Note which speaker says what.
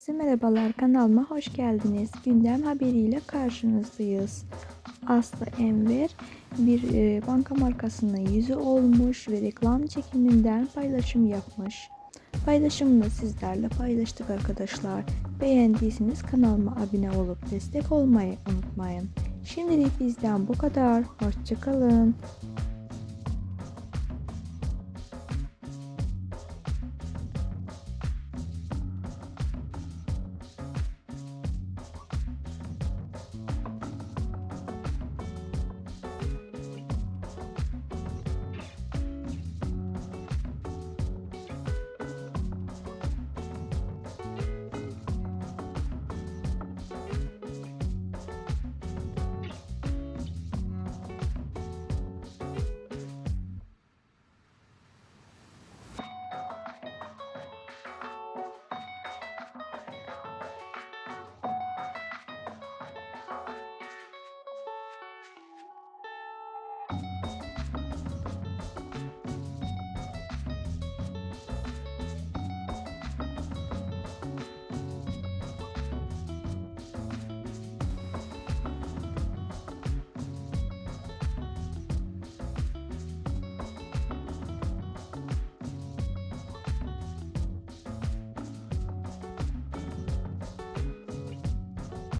Speaker 1: Herkese merhabalar kanalıma hoş geldiniz. Gündem haberiyle karşınızdayız. Aslı Enver bir e, banka markasının yüzü olmuş ve reklam çekiminden paylaşım yapmış. Paylaşımını sizlerle paylaştık arkadaşlar. Beğendiyseniz kanalıma abone olup destek olmayı unutmayın. Şimdilik bizden bu kadar. Hoşçakalın.